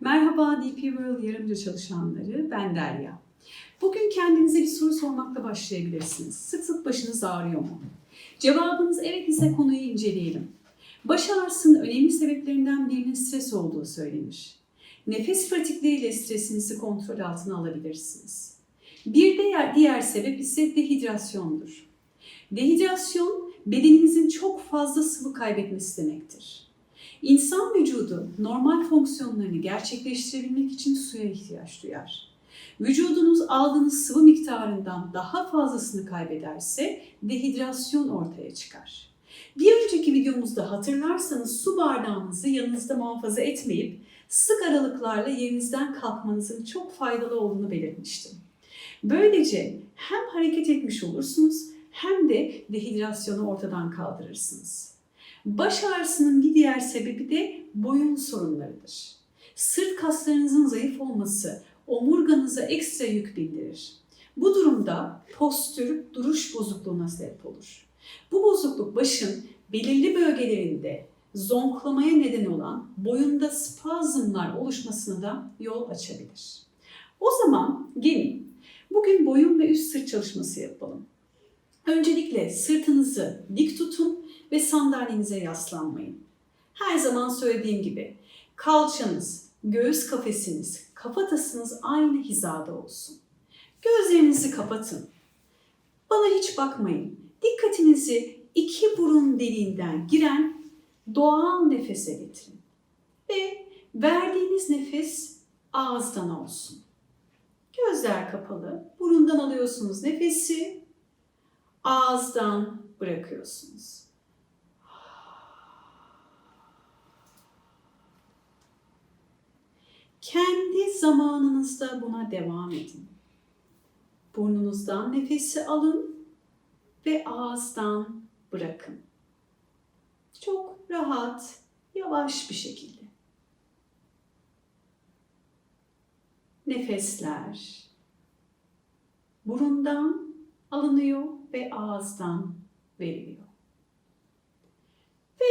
Merhaba DP World yarımca çalışanları, ben Derya. Bugün kendinize bir soru sormakla başlayabilirsiniz. Sık sık başınız ağrıyor mu? Cevabınız evet ise konuyu inceleyelim. Baş ağrısının önemli sebeplerinden birinin stres olduğu söylenir. Nefes pratikleriyle stresinizi kontrol altına alabilirsiniz. Bir diğer, diğer sebep ise dehidrasyondur. Dehidrasyon bedeninizin çok fazla sıvı kaybetmesi demektir. İnsan vücudu normal fonksiyonlarını gerçekleştirebilmek için suya ihtiyaç duyar. Vücudunuz aldığınız sıvı miktarından daha fazlasını kaybederse dehidrasyon ortaya çıkar. Bir önceki videomuzda hatırlarsanız su bardağınızı yanınızda muhafaza etmeyip sık aralıklarla yerinizden kalkmanızın çok faydalı olduğunu belirtmiştim. Böylece hem hareket etmiş olursunuz hem de dehidrasyonu ortadan kaldırırsınız. Baş ağrısının bir diğer sebebi de boyun sorunlarıdır. Sırt kaslarınızın zayıf olması omurganıza ekstra yük bindirir. Bu durumda postür, duruş bozukluğuna sebep olur. Bu bozukluk başın belirli bölgelerinde zonklamaya neden olan boyunda spazmlar oluşmasına da yol açabilir. O zaman gelin bugün boyun ve üst sırt çalışması yapalım. Öncelikle sırtınızı dik tutun ve sandalyenize yaslanmayın. Her zaman söylediğim gibi kalçanız, göğüs kafesiniz, kafatasınız aynı hizada olsun. Gözlerinizi kapatın. Bana hiç bakmayın. Dikkatinizi iki burun deliğinden giren doğal nefese getirin. Ve verdiğiniz nefes ağızdan olsun. Gözler kapalı. Burundan alıyorsunuz nefesi. Ağızdan bırakıyorsunuz. Kendi zamanınızda buna devam edin. Burnunuzdan nefesi alın ve ağızdan bırakın. Çok rahat, yavaş bir şekilde. Nefesler burundan alınıyor ve ağızdan veriliyor. Ve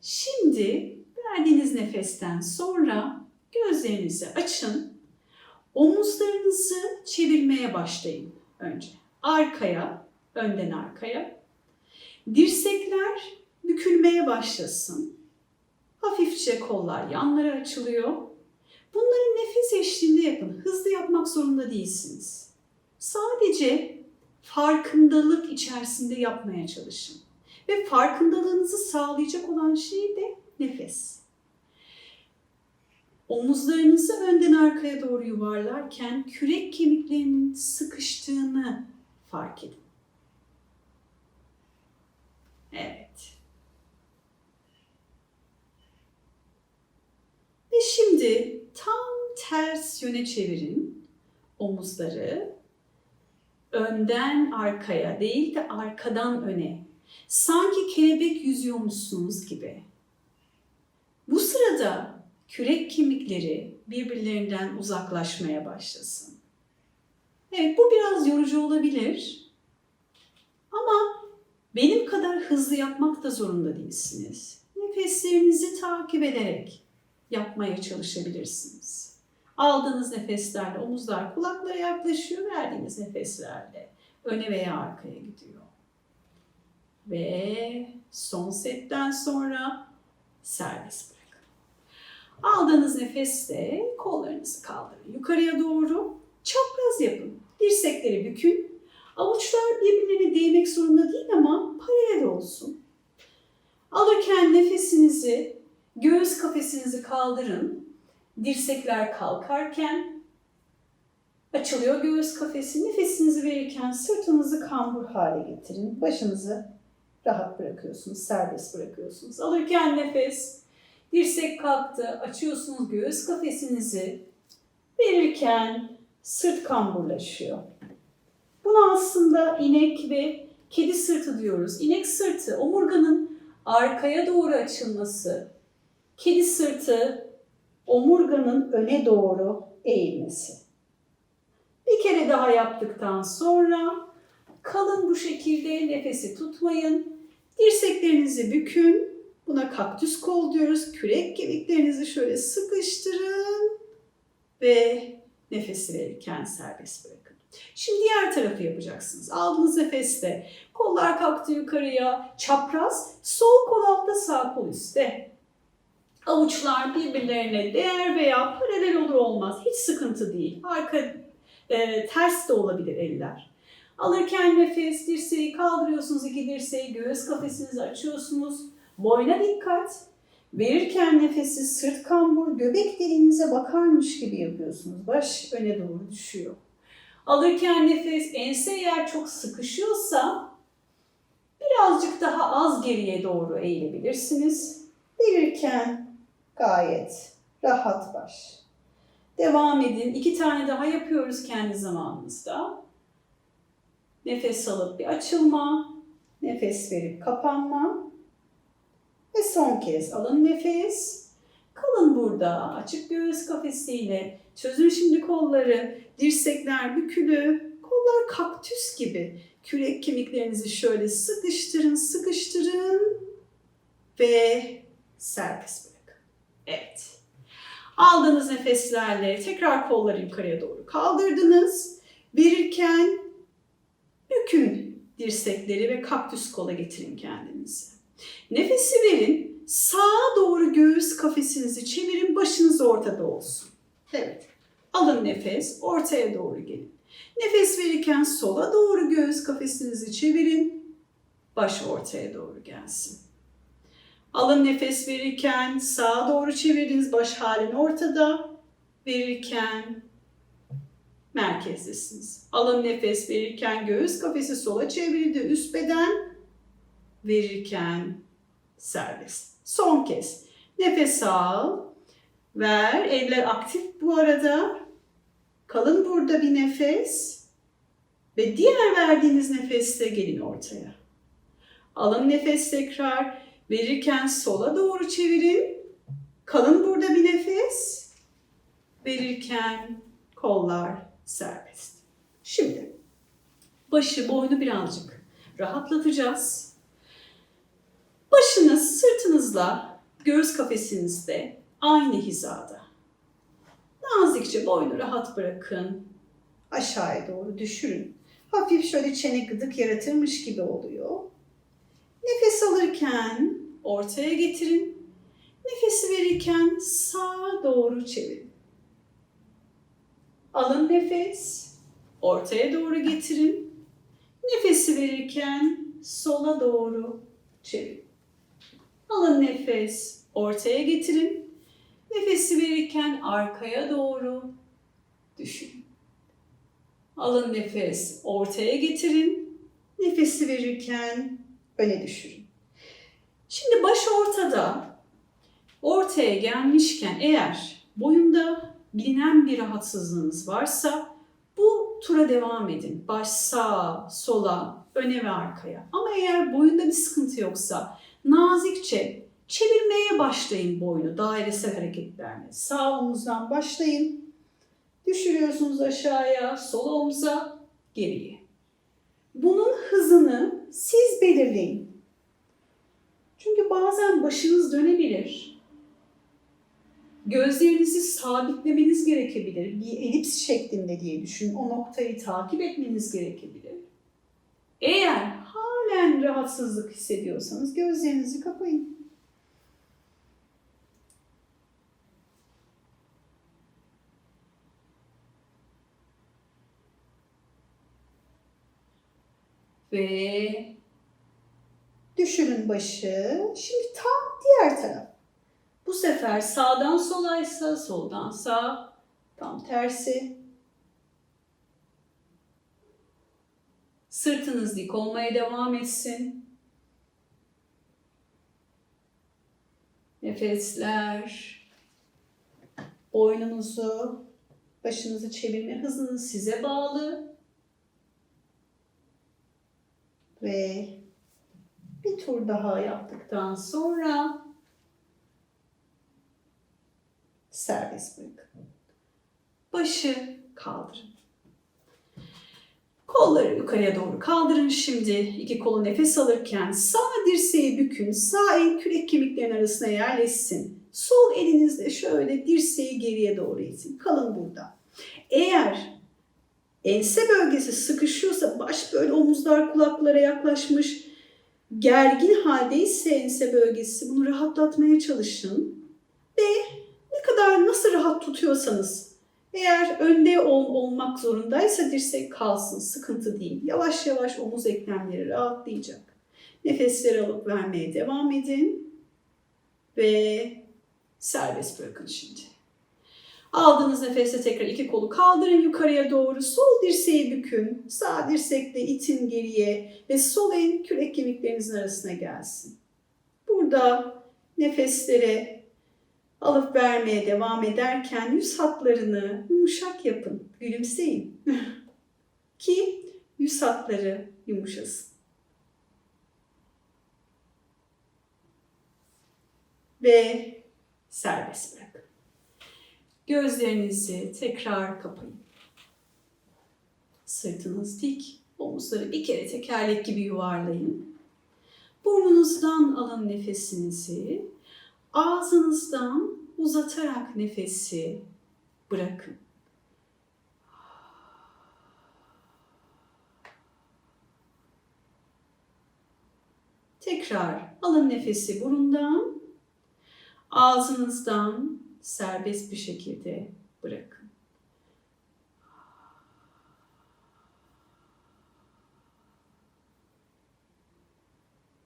şimdi verdiğiniz nefesten sonra gözlerinizi açın. Omuzlarınızı çevirmeye başlayın önce. Arkaya, önden arkaya. Dirsekler bükülmeye başlasın. Hafifçe kollar yanlara açılıyor. Bunları nefes eşliğinde yapın. Hızlı yapmak zorunda değilsiniz. Sadece farkındalık içerisinde yapmaya çalışın. Ve farkındalığınızı sağlayacak olan şey de nefes. Omuzlarınızı önden arkaya doğru yuvarlarken kürek kemiklerinin sıkıştığını fark edin. Evet. Ve şimdi tam ters yöne çevirin omuzları. Önden arkaya değil de arkadan öne. Sanki kelebek yüzüyormuşsunuz gibi. Bu sırada kürek kemikleri birbirlerinden uzaklaşmaya başlasın. Evet bu biraz yorucu olabilir. Ama benim kadar hızlı yapmak da zorunda değilsiniz. Nefeslerinizi takip ederek yapmaya çalışabilirsiniz. Aldığınız nefeslerle omuzlar kulaklara yaklaşıyor, verdiğiniz nefeslerle öne veya arkaya gidiyor. Ve son setten sonra serbest bırakın. Aldığınız nefeste kollarınızı kaldırın. Yukarıya doğru çapraz yapın. Dirsekleri bükün. Avuçlar birbirine değmek zorunda değil ama paralel olsun. Alırken nefesinizi, göğüs kafesinizi kaldırın. Dirsekler kalkarken açılıyor göğüs kafesi. Nefesinizi verirken sırtınızı kambur hale getirin. Başınızı rahat bırakıyorsunuz, serbest bırakıyorsunuz. Alırken nefes, dirsek kalktı, açıyorsunuz göğüs kafesinizi. Verirken sırt kamburlaşıyor. Buna aslında inek ve kedi sırtı diyoruz. İnek sırtı omurganın arkaya doğru açılması, kedi sırtı omurganın öne doğru eğilmesi. Bir kere daha yaptıktan sonra kalın bu şekilde nefesi tutmayın. Dirseklerinizi bükün. Buna kaktüs kol diyoruz. Kürek kemiklerinizi şöyle sıkıştırın ve nefesi verirken serbest bırakın. Şimdi diğer tarafı yapacaksınız. Aldığınız nefeste kollar kalktı yukarıya, çapraz, sol kol altta, sağ kol üstte. Avuçlar birbirlerine değer veya paralel olur olmaz. Hiç sıkıntı değil. Arka e, ters de olabilir eller. Alırken nefes, dirseği kaldırıyorsunuz, iki dirseği göğüs kafesinizi açıyorsunuz. Boyna dikkat. Verirken nefesi sırt kambur, göbek deliğinize bakarmış gibi yapıyorsunuz. Baş öne doğru düşüyor. Alırken nefes, ense eğer çok sıkışıyorsa birazcık daha az geriye doğru eğilebilirsiniz. Verirken gayet rahat baş. Devam edin. İki tane daha yapıyoruz kendi zamanımızda. Nefes alıp bir açılma, nefes verip kapanma. Ve son kez alın nefes. Kalın burada açık göğüs kafesiyle. Çözün şimdi kolları. Dirsekler bükülü. Kollar kaktüs gibi. Kürek kemiklerinizi şöyle sıkıştırın, sıkıştırın. Ve serbest bırakın. Evet. Aldığınız nefeslerle tekrar kolları yukarıya doğru kaldırdınız. Verirken bükün dirsekleri ve kaktüs kola getirin kendinizi. Nefesi verin. Sağa doğru göğüs kafesinizi çevirin. Başınız ortada olsun. Evet. Alın nefes. Ortaya doğru gelin. Nefes verirken sola doğru göğüs kafesinizi çevirin. Baş ortaya doğru gelsin. Alın nefes verirken sağa doğru çeviriniz. Baş halin ortada. Verirken merkezdesiniz. Alın nefes verirken göğüs kafesi sola çevirildi. Üst beden verirken serbest. Son kez. Nefes al. Ver. Eller aktif bu arada. Kalın burada bir nefes. Ve diğer verdiğiniz nefeste gelin ortaya. Alın nefes tekrar. Verirken sola doğru çevirin. Kalın burada bir nefes. Verirken kollar serbest. Şimdi başı, boynu birazcık rahatlatacağız. Başınız sırtınızla göğüs kafesinizde aynı hizada. Nazikçe boynu rahat bırakın. Aşağıya doğru düşürün. Hafif şöyle çene gıdık yaratırmış gibi oluyor. Nefes alırken ortaya getirin. Nefesi verirken sağa doğru çevirin. Alın nefes. Ortaya doğru getirin. Nefesi verirken sola doğru çevirin. Alın nefes. Ortaya getirin. Nefesi verirken arkaya doğru düşünün. Alın nefes. Ortaya getirin. Nefesi verirken öne düşürün. Şimdi baş ortada. Ortaya gelmişken eğer boyunda bilinen bir rahatsızlığınız varsa bu tura devam edin. Baş sağa, sola, öne ve arkaya. Ama eğer boyunda bir sıkıntı yoksa nazikçe çevirmeye başlayın boynu dairesel hareketlerle. Sağ omuzdan başlayın. Düşürüyorsunuz aşağıya, sol omuza, geriye. Bunun hızını siz belirleyin. Çünkü bazen başınız dönebilir. Gözlerinizi sabitlemeniz gerekebilir. Bir elips şeklinde diye düşünün. O noktayı takip etmeniz gerekebilir. Eğer halen rahatsızlık hissediyorsanız gözlerinizi kapayın. Ve düşürün başı. Şimdi tam diğer taraf. Bu sefer sağdan solaysa soldan sağ, tam tersi. Sırtınız dik olmaya devam etsin. Nefesler, boynunuzu, başınızı çevirme hızınız size bağlı. Ve bir tur daha yaptıktan sonra serbest bırakın. Başı kaldırın. Kolları yukarıya doğru kaldırın şimdi. İki kolu nefes alırken sağ dirseği bükün. Sağ el kürek kemiklerinin arasına yerleşsin. Sol elinizle şöyle dirseği geriye doğru itin. Kalın burada. Eğer ense bölgesi sıkışıyorsa baş böyle omuzlar kulaklara yaklaşmış gergin haldeyse ense bölgesi bunu rahatlatmaya çalışın. Ve ne kadar nasıl rahat tutuyorsanız eğer önde ol, olmak zorundaysa dirsek kalsın, sıkıntı değil. Yavaş yavaş omuz eklemleri rahatlayacak. Nefesleri alıp vermeye devam edin. Ve serbest bırakın şimdi. Aldığınız nefeste tekrar iki kolu kaldırın yukarıya doğru. Sol dirseği bükün. Sağ dirsekle itin geriye ve sol el kürek kemiklerinizin arasına gelsin. Burada nefeslere alıp vermeye devam ederken yüz hatlarını yumuşak yapın. Gülümseyin. Ki yüz hatları yumuşasın. Ve serbest bırakın. Gözlerinizi tekrar kapayın. Sırtınız dik, omuzları bir kere tekerlek gibi yuvarlayın. Burnunuzdan alın nefesinizi, ağzınızdan uzatarak nefesi bırakın. Tekrar alın nefesi burundan, ağzınızdan serbest bir şekilde bırakın.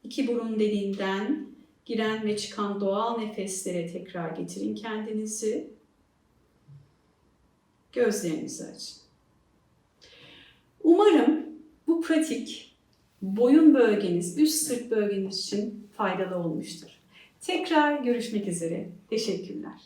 İki burun deliğinden giren ve çıkan doğal nefeslere tekrar getirin kendinizi. Gözlerinizi açın. Umarım bu pratik boyun bölgeniz, üst sırt bölgeniz için faydalı olmuştur. Tekrar görüşmek üzere. Teşekkürler.